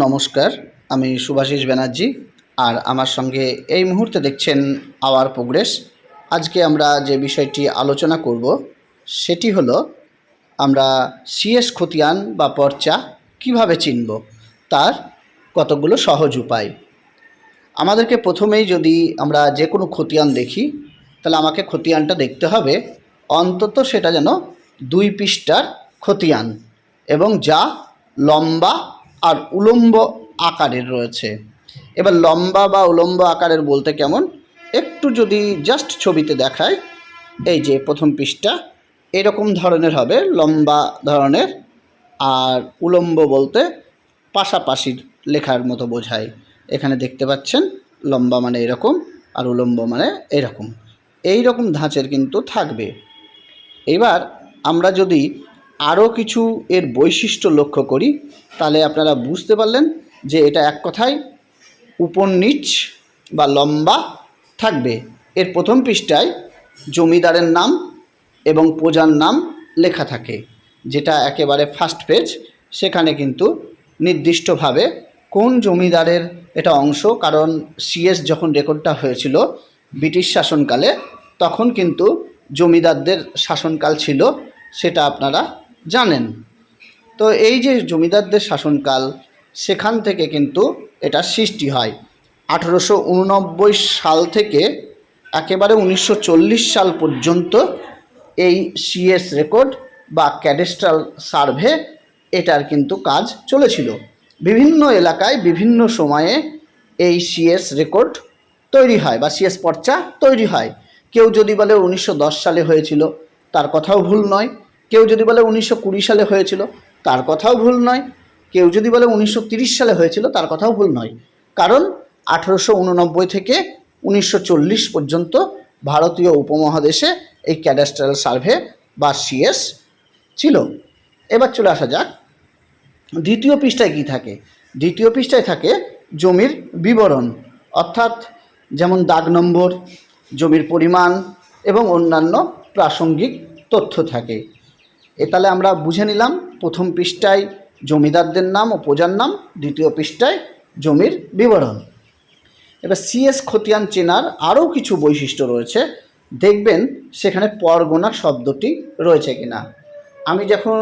নমস্কার, আমি সুভাষিস ব্যানার্জি আর আমার সঙ্গে এই মুহূর্তে দেখছেন আওয়ার প্রোগ্রেস। আজকে আমরা যে বিষয়টি আলোচনা করব, সেটি হলো আমরা সিএস খতিয়ান বা পর্চা কীভাবে চিনব, তার কতগুলো সহজ উপায়। আমাদেরকে প্রথমেই যদি আমরা যে কোনো খতিয়ান দেখি, তাহলে আমাকে খতিয়ানটা দেখতে হবে। অন্তত সেটা যেন দুই পৃষ্ঠার খতিয়ান এবং যা লম্বা আর উলম্ব আকারের রয়েছে। এবার লম্বা বা উলম্ব আকারের বলতে কেমন? একটু যদি জাস্ট ছবিতে দেখায় এই যে প্রথম পৃষ্ঠা, এরকম ধরনের হবে, লম্বা ধরনের, আর উলম্ব বলতে পাশাপাশির লেখার মতো বোঝায়। এখানে দেখতে পাচ্ছেন, লম্বা মানে এরকম আর উলম্ব মানে এরকম। এই রকম ধাঁচের কিন্তু থাকবে। এবার আমরা যদি আরও কিছু এর বৈশিষ্ট্য লক্ষ্য করি, তাহলে আপনারা বুঝতে পারলেন যে এটা এক কথায় উপর বা লম্বা থাকবে। এর প্রথম পৃষ্ঠায় জমিদারের নাম এবং প্রজার নাম লেখা থাকে, যেটা একেবারে ফার্স্ট পেজ সেখানে কিন্তু নির্দিষ্টভাবে কোন জমিদারের এটা অংশ, কারণ সিএস যখন রেকর্ডটা হয়েছিল ব্রিটিশ শাসনকালে, তখন কিন্তু জমিদারদের শাসনকাল ছিল, সেটা আপনারা জানেন। তো এই যে জমিদারদের শাসনকাল, সেখান থেকে কিন্তু এটা সৃষ্টি হয়। আঠেরোশো উননব্বই সাল থেকে একেবারে উনিশশো চল্লিশ সাল পর্যন্ত এই সিএস রেকর্ড বা ক্যাডেস্ট্রাল সার্ভে এটার কিন্তু কাজ চলেছিল। বিভিন্ন এলাকায় বিভিন্ন সময়ে এই সিএস রেকর্ড তৈরি হয় বা সিএস পর্চা তৈরি হয়। কেউ যদি বলে উনিশশো দশ সালে হয়েছিল, তার কথাও ভুল নয়। কেউ যদি বলে উনিশশো কুড়ি সালে হয়েছিল, তার কথাও ভুল নয়। কেউ যদি বলে উনিশশো সালে হয়েছিল, তার কথাও ভুল নয়। কারণ আঠেরোশো উননব্বই থেকে উনিশশো চল্লিশ পর্যন্ত ভারতীয় উপমহাদেশে এই ক্যাডাস্ট্রাল সার্ভে বা সিএস ছিল। এবার চলে আসা যাক, দ্বিতীয় পৃষ্ঠায় কী থাকে? দ্বিতীয় পৃষ্ঠায় থাকে জমির বিবরণ, অর্থাৎ যেমন দাগ নম্বর, জমির পরিমাণ এবং অন্যান্য প্রাসঙ্গিক তথ্য থাকে। এ তাহলে আমরা বুঝে নিলাম প্রথম পৃষ্ঠায় জমিদারদের নাম ও প্রজার নাম, দ্বিতীয় পৃষ্ঠায় জমির বিবরণ। এবার সিএস খতিয়ান চেনার আরও কিছু বৈশিষ্ট্য রয়েছে। দেখবেন সেখানে পরগনা শব্দটি রয়েছে কিনা। আমি যখন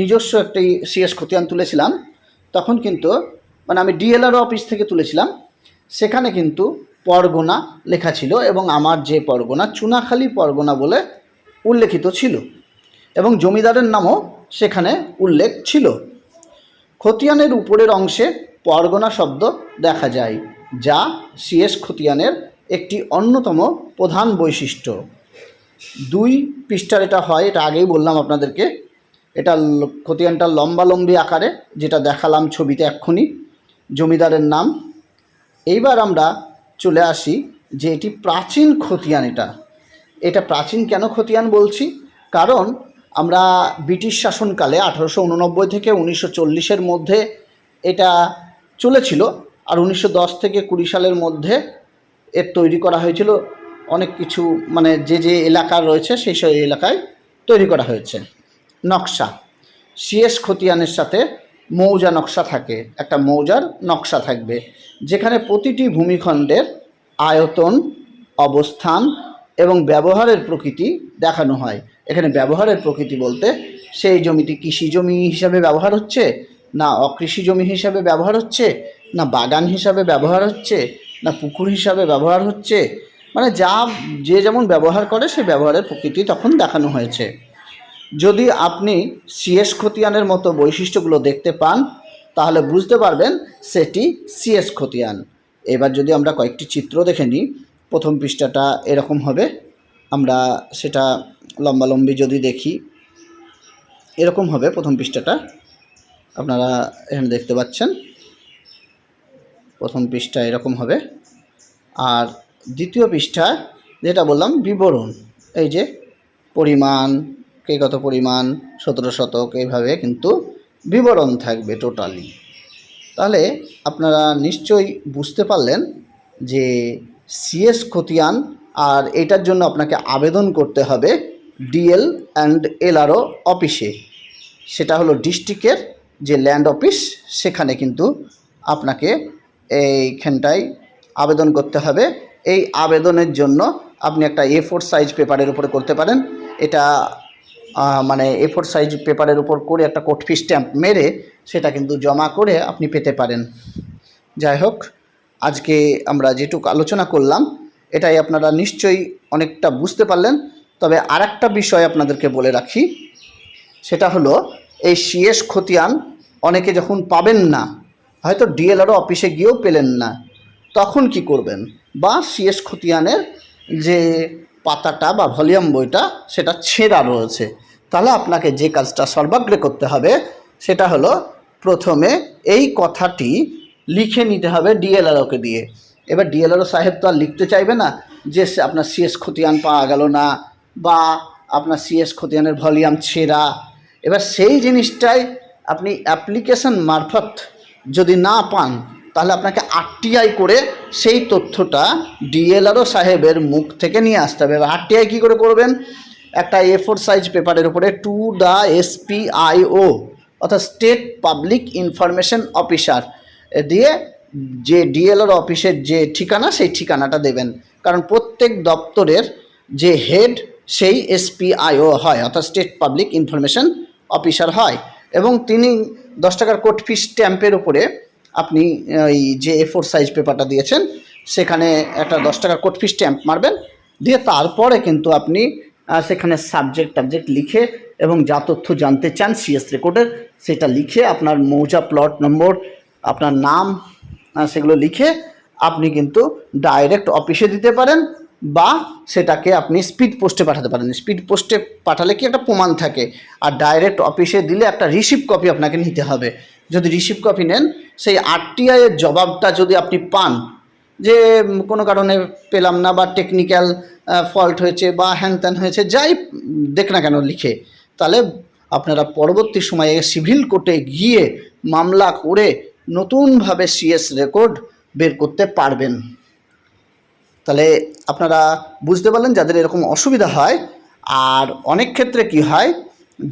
নিজস্ব একটি সিএস খতিয়ান তুলেছিলাম, তখন কিন্তু মানে আমি ডিএলআর অফিস থেকে তুলেছিলাম, সেখানে কিন্তু পরগনা লেখা ছিল এবং আমার যে পরগনা, চুনাখালী পরগনা বলে উল্লেখিত ছিল। এবং জমিদারের নামও সেখানে উল্লেখ ছিল। খতিয়ানের উপরের অংশে পরগনা শব্দ দেখা যায়, যা সিএস খতিয়ানের একটি অন্যতম প্রধান বৈশিষ্ট্য। দুই পৃষ্ঠার এটা হয়, এটা আগেই বললাম আপনাদেরকে। এটা খতিয়ানটা লম্বালম্বী আকারে, যেটা দেখালাম ছবিতে এক্ষুনি, জমিদারের নাম। এইবার আমরা চলে আসি যে এটি প্রাচীন খতিয়ান এটা। এটা প্রাচীন কেন খতিয়ান বলছি? কারণ আমরা ব্রিটিশ শাসনকালে আঠারোশো উননব্বই থেকে উনিশশো চল্লিশের মধ্যে এটা চলেছিল আর উনিশশো দশ থেকে কুড়ি সালের মধ্যে এর তৈরি করা হয়েছিল। অনেক কিছু মানে যে যে এলাকা রয়েছে সেই সব এলাকায় তৈরি করা হয়েছে। নকশা। সিএস খতিয়ানের সাথে মৌজা নকশা থাকে। একটা মৌজার নকশা থাকবে। যেখানে প্রতিটি ভূমিখণ্ডের আয়তন, অবস্থান এবং ব্যবহারের প্রকৃতি দেখানো হয়। এখানে ব্যবহারের প্রকৃতি বলতে সেই জমিটি কৃষি জমি হিসাবে ব্যবহার হচ্ছে, না অকৃষি জমি হিসাবে ব্যবহার হচ্ছে, না বাগান হিসাবে ব্যবহার হচ্ছে, না পুকুর হিসাবে ব্যবহার হচ্ছে। মানে যা, যে যেমন ব্যবহার করে, সেই ব্যবহারের প্রকৃতি তখন দেখানো হয়েছে। যদি আপনি সিএস খতিয়ানের মতো বৈশিষ্ট্যগুলো দেখতে পান, তাহলে বুঝতে পারবেন সেটি সিএস খতিয়ান। এবার যদি আমরা কয়েকটি চিত্র দেখে নিই, প্রথম পৃষ্ঠাটা এরকম হবে। আমরা সেটা লম্বালম্বি যদি দেখি, এরকম হবে প্রথম পৃষ্ঠাটা। আপনারা এখানে দেখতে পাচ্ছেন, প্রথম পৃষ্ঠা এরকম হবে। আর দ্বিতীয় পৃষ্ঠা, যেটা বললাম, বিবরণ। এই যে, পরিমাণ, কে কত পরিমাণ, সতেরো শতক, এইভাবে কিন্তু বিবরণ থাকবে টোটালি তাহলে আপনারা নিশ্চয়ই বুঝতে পারলেন যে সিএস খতিয়ান আর এটার জন্য আপনাকে আবেদন করতে হবে ডিএল অ্যান্ড এলআরও অফিসে। সেটা হলো ডিস্ট্রিক্টের যে ল্যান্ড অফিস, সেখানে কিন্তু আপনাকে এইখানটায় আবেদন করতে হবে। এই আবেদনের জন্য আপনি একটা এ ফোর সাইজ পেপারের উপরে করতে পারেন। এটা মানে এ ফোর সাইজ পেপারের উপর করে একটা কোট ফি স্ট্যাম্প মেরে সেটা কিন্তু জমা করে আপনি পেতে পারেন। যাই হোক, আজকে আমরা যেটুকু আলোচনা করলাম, এটাই আপনারা নিশ্চয়ই অনেকটা বুঝতে পারলেন। তবে আরেকটা বিষয় আপনাদেরকে বলে রাখি, সেটা হলো এই সিএস খতিয়ান অনেকে যখন পাবেন না, হয়তো ডিএলআরও অফিসে গিয়েও পেলেন না, তখন কি করবেন? বা সিএস খতিয়ানের যে পাতাটা বা ভলিউম বইটা, সেটা ছেঁড়া রয়েছে। তাহলে আপনাকে যে কাজটা সর্বাগ্রে করতে হবে, সেটা হলো প্রথমে এই কথাটি লিখে নিতে হবে ডিএলআরওকে দিয়ে। এবার ডিএলআরও সাহেব তো আর লিখতে চাইবে না যে আপনার সিএস খতিয়ান পাওয়া গেল না বা আপনার সিএস খতিয়ানের ভলিউম, ছেঁড়া। এবার সেই জিনিসটাই আপনি অ্যাপ্লিকেশন মারফত যদি না পান, তাহলে আপনাকে আরটিআই করে সেই তথ্যটা ডিএলআরও সাহেবের মুখ থেকে নিয়ে আসতে হবে। এবার আরটিআই কী করে করবেন? একটা এ ফোর সাইজ পেপারের উপরে টু দ্য এসপিআইও অর্থাৎ স্টেট পাবলিক ইনফরমেশন অফিসার দিয়ে যে ডিএলআর অফিসের যে ঠিকানা, সেই ঠিকানাটা দেবেন। কারণ প্রত্যেক দপ্তরের যে হেড সেই এসপিআইও হয়, অর্থাৎ স্টেট পাবলিক ইনফরমেশন অফিসার হয়। এবং তিনি দশ টাকার কোট ফি স্ট্যাম্পের উপরে আপনি ওই যে এ ফোর সাইজ পেপারটা দিয়েছেন, সেখানে একটা দশ টাকার কোট ফি স্ট্যাম্প মারবেন। দিয়ে তারপরে কিন্তু আপনি সেখানে সাবজেক্ট টাবজেক্ট লিখে এবং যা তথ্য জানতে চান সিএস রেকর্ডের সেটা লিখে আপনার মৌজা প্লট নম্বর আপনার নাম সেগুলো লিখে আপনি কিন্তু ডাইরেক্ট অফিসে দিতে পারেন। বা সেটাকে আপনি স্পিড পোস্টে পাঠাতে পারেন। স্পিড পোস্টে পাঠালে কি একটা প্রমাণ থাকে। আর ডাইরেক্ট অফিসে দিলে একটা রিসিভ কপি আপনাকে নিতে হবে। যদি রিসিভ কপি নেন, সেই আরটিআই এর জবাবটা যদি আপনি পান, যে কোনো কারণে পেলাম না বা টেকনিক্যাল ফল্ট হয়েছে বা হ্যান ত্যান হয়েছে, যাই দেখ না কেন লিখে, তাহলে আপনারা পরবর্তী সময়ে সিভিল কোর্টে গিয়ে মামলা করে নতুনভাবে সিএস রেকর্ড বের করতে পারবেন। তাহলে আপনারা বুঝতে পারলেন যাদের এরকম অসুবিধা হয়। আর অনেক ক্ষেত্রে কি হয়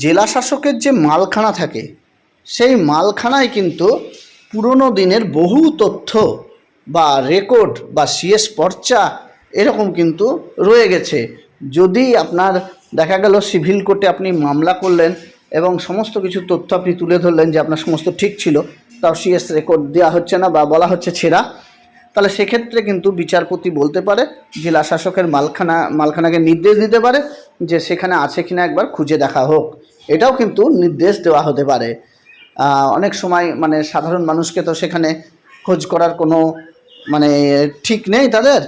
জেলা শাসকের যে মালখানা থাকে, সেই মালখানায় কিন্তু পুরনো দিনের বহু তথ্য বা রেকর্ড বা সিএস পর্চা এরকম কিন্তু রয়ে গেছে। যদি আপনার দেখা গেল সিভিল কোর্টে আপনি মামলা করলেন এবং সমস্ত কিছু তথ্য আপনি তুলে ধরলেন যে আপনার সমস্ত ঠিক ছিল, তাও সিএস রেকর্ড দেওয়া হচ্ছে না বা বলা হচ্ছে ছেঁড়া তাহলে সেক্ষেত্রে কিন্তু বিচারপতি বলতে পারে, জেলা শাসকের মালখানা, মালখানাকে নির্দেশ দিতে পারে যে সেখানে আছে কিনা একবার খুঁজে দেখা হোক। এটাও কিন্তু নির্দেশ দেওয়া হতে পারে। অনেক সময় মানে সাধারণ মানুষকে তো সেখানে খোঁজ করার কোনো মানে ঠিক নেই তাদের।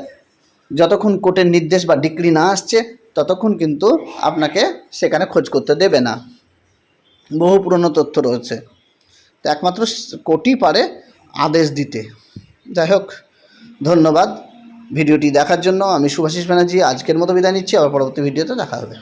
যতক্ষণ কোর্টের নির্দেশ বা ডিগ্রি না আসছে, ততক্ষণ কিন্তু আপনাকে সেখানে খোঁজ করতে দেবে না। বহু পুরনো তথ্য রয়েছে। তো একমাত্র কোর্টই পারে আদেশ দিতে। যাই হোক। ধন্যবাদ। ভিডিওটি দেখার জন্য আমি শুভাশিস ব্যানার্জি। আজকের মতো বিদায় নিচ্ছি। আবার পরবর্তী ভিডিওতে দেখা হবে।